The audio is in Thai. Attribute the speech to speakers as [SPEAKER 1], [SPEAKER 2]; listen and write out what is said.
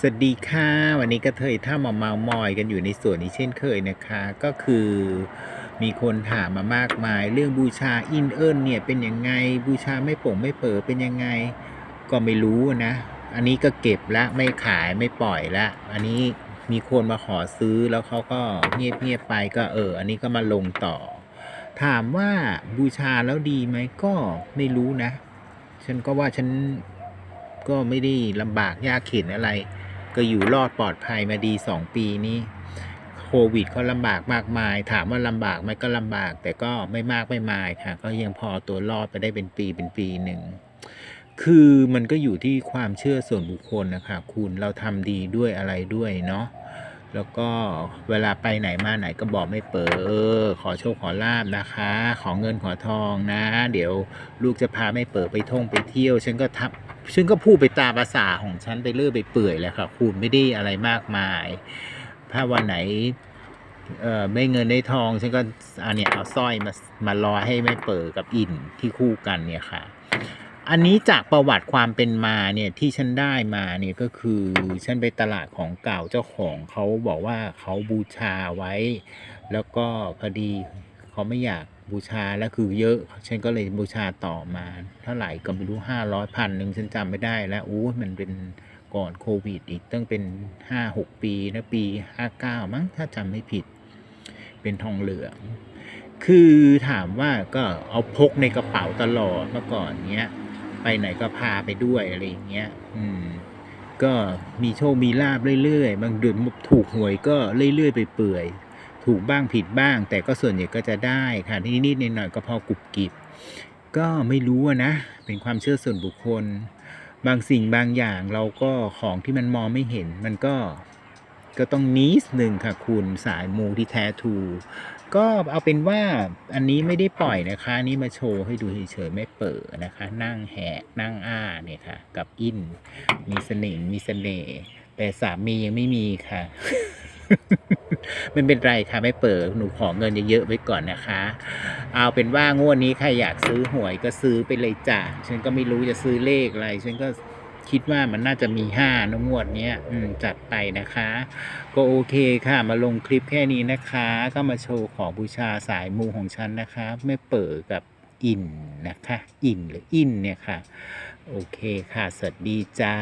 [SPEAKER 1] สวัสดีค่ะ วันนี้กระเทยถ้ามาเมามอยกันอยู่ในส่วนนี้เช่นเคยนะคะ ก็คือมีคนถามมามากมาย เรื่องบูชาอินเอิญเนี่ยเป็นยังไงบูชาไม่ป่งไม่เปิดเป็นยังไงก็ไม่รู้นะ อันนี้ก็เก็บละไม่ขายไม่ปล่อยละ อันนี้มีคนมาขอซื้อแล้วเขาก็เงียบเงียบไปก็เออ อันนี้ก็มาลงต่อ ถามว่าบูชาแล้วดีไหมก็ไม่รู้นะ ฉันก็ว่าฉันก็ไม่ได้ลำบากยากเข็นอะไร ก็อยู่รอดปลอดภัยมาดีสองปีนี้โควิดเขาลำบากมากมาย ถามว่าลำบากไหมก็ลำบาก แต่ก็ไม่มากไม่มายค่ะ ก็ยังพอตัวรอดไปได้เป็นปีเป็นปีหนึ่งคือมันก็อยู่ที่ความเชื่อส่วนบุคคลนะคะคุณเราทำดีด้วยอะไรด้วยเนาะแล้วก็เวลาไปไหนมาไหนก็บอกไม่เปิดขอโชคขอลาบนะคะ ขอเงินขอทองนะ เดี๋ยวลูกจะพาไม่เปิดไปท่องไปเที่ยว ฉันก็ทับ ฉันก็พูดไปตามภาษาของฉันไปเรื่อยไปเปื่อยแหละค่ะคุณไม่ได้อะไรมากมาย ถ้าวันไหนเออไม่เงินได้ทองฉันก็อันเนี้ยเอาสร้อยมามารอให้แม่เปิดกับอินที่คู่กันเนี่ยค่ะ อันนี้จากประวัติความเป็นมาเนี่ยที่ฉันได้มาเนี่ยก็คือฉันไปตลาดของเก่าเจ้าของเขาบอกว่าเขาบูชาไว้ แล้วก็พอดี เขาไม่อยากบูชาแล้วคือเยอะ ฉันก็เลยบูชาต่อมา เท่าไหร่ก็ไม่รู้ห้าร้อยพันหนึ่งฉันจำไม่ได้แล้วอู้มันเป็นก่อนโควิด อีกตั้งเป็นห้าหกปีนะปีห้าเก้ามั้งถ้าจำไม่ผิด เป็นทองเหลือง คือถามว่าก็เอาพกในกระเป๋าตลอดเมื่อก่อนเนี้ย ไปไหนก็พาไปด้วยอะไรอย่างเงี้ย อืมก็มีโชคมีลาบเรื่อยๆ บางเดือนถูกหวยก็เรื่อยๆไปเปื่อย ถูกบ้างผิดบ้าง แต่ก็ส่วนใหญ่ก็จะได้ค่ะนิดๆหน่อยๆก็พอกุบกิบก็ไม่รู้นะ เป็นความเชื่อส่วนบุคคล บางสิ่งบางอย่างเราก็ของที่มันมองไม่เห็น มันก็ก็ต้องนิดหนึ่งค่ะคุณสายมูที่แท้ทูก็เอาเป็นว่าอันนี้ไม่ได้ปล่อยนะคะนี้มาโชว์ให้ดูเฉยๆไม่เปิดนะคะ นั่งแหกนั่งอ้าเนี่ยค่ะ กับอิน มีเสน่ห์มีเสน่ห์แต่สามียังไม่มีค่ะ ไม่เป็นไรค่ะไม่เปิดหนูขอเงินเยอะๆไว้ก่อนนะคะ เอาเป็นว่างวดนี้ใครอยากซื้อหวยก็ซื้อไปเลยจ้ะฉันก็ไม่รู้จะซื้อเลขอะไรฉันก็คิดว่ามันน่าจะมีห้านะงวดนี้จัดไปนะคะ ก็โอเคค่ะ มาลงคลิปแค่นี้นะคะก็มาโชว์ของบูชาสายมูของฉันนะคะ ไม่เปิดกับอินนะคะ อินหรืออินเนี่ยค่ะ โอเคค่ะ สวัสดีจ้า